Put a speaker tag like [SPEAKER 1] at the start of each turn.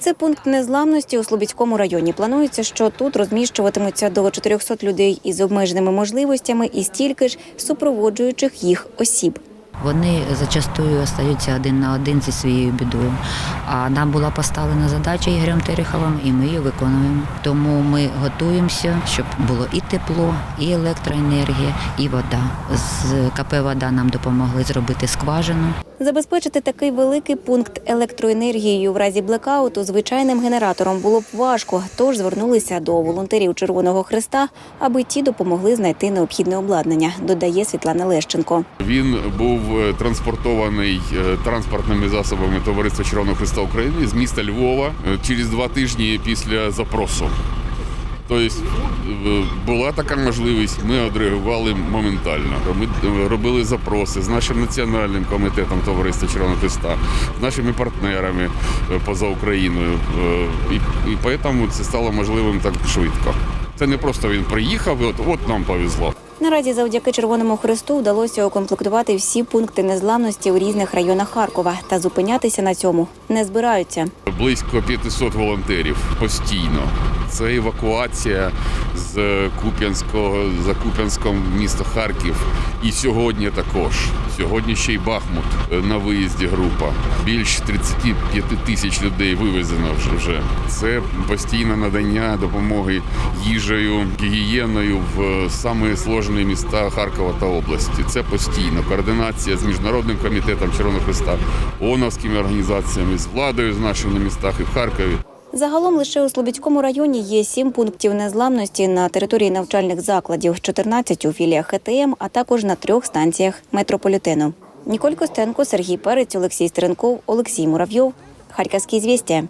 [SPEAKER 1] Це пункт незламності у Слобідському районі. Планується, що тут розміщуватимуться до 400 людей із обмеженими можливостями і стільки ж супроводжуючих їх осіб.
[SPEAKER 2] Вони зачастую остаються один на один зі своєю бідою. А нам була поставлена задача Ігорем Тереховим, і ми її виконуємо. Тому ми готуємося, щоб було і тепло, і електроенергія, і вода. З КП Вода нам допомогли зробити скважину.
[SPEAKER 1] Забезпечити такий великий пункт електроенергією в разі блекауту звичайним генератором було б важко, тож звернулися до волонтерів Червоного Христа, аби ті допомогли знайти необхідне обладнання, додає Світлана Лещенко.
[SPEAKER 3] Він був е, транспортований е, транспортними засобами Товариства Червоного Христа України з міста Львова е, через два тижні після запросу. Тобто була така можливість, ми відреагували моментально. Ми робили запроси з нашим національним комітетом Товариства Червоного Христа, з нашими партнерами е, поза Україною. Е, І, і тому це стало можливим так швидко. Це не просто він приїхав, і от, от нам повезло.
[SPEAKER 1] Наразі завдяки Червоному Христу вдалося укомплектувати всі пункти незламності у різних районах Харкова та зупинятися на цьому не збираються.
[SPEAKER 3] Близько 500 волонтерів постійно. Це евакуація з Куп'янського за Куп'янськом місто Харків. І сьогодні також. Сьогодні ще й Бахмут е, на виїзді група. Більш 35 тисяч людей вивезено вже. Це постійне надання допомоги їжею, гігієною в самі сложні міста Харкова та області. Це постійно. Координація з міжнародним комітетом Червоного Христа, ООНовськими організаціями, з владою з нашими на містах і в Харкові.
[SPEAKER 1] Загалом лише у Слобідському районі є сім пунктів незламності на території навчальних закладів, 14 у філіях ХТМ, а також на трьох станціях метрополітену. Ніколь Костенко, Сергій Перець, Олексій Стеренков, Олексій Муравйов. Харківські звістя.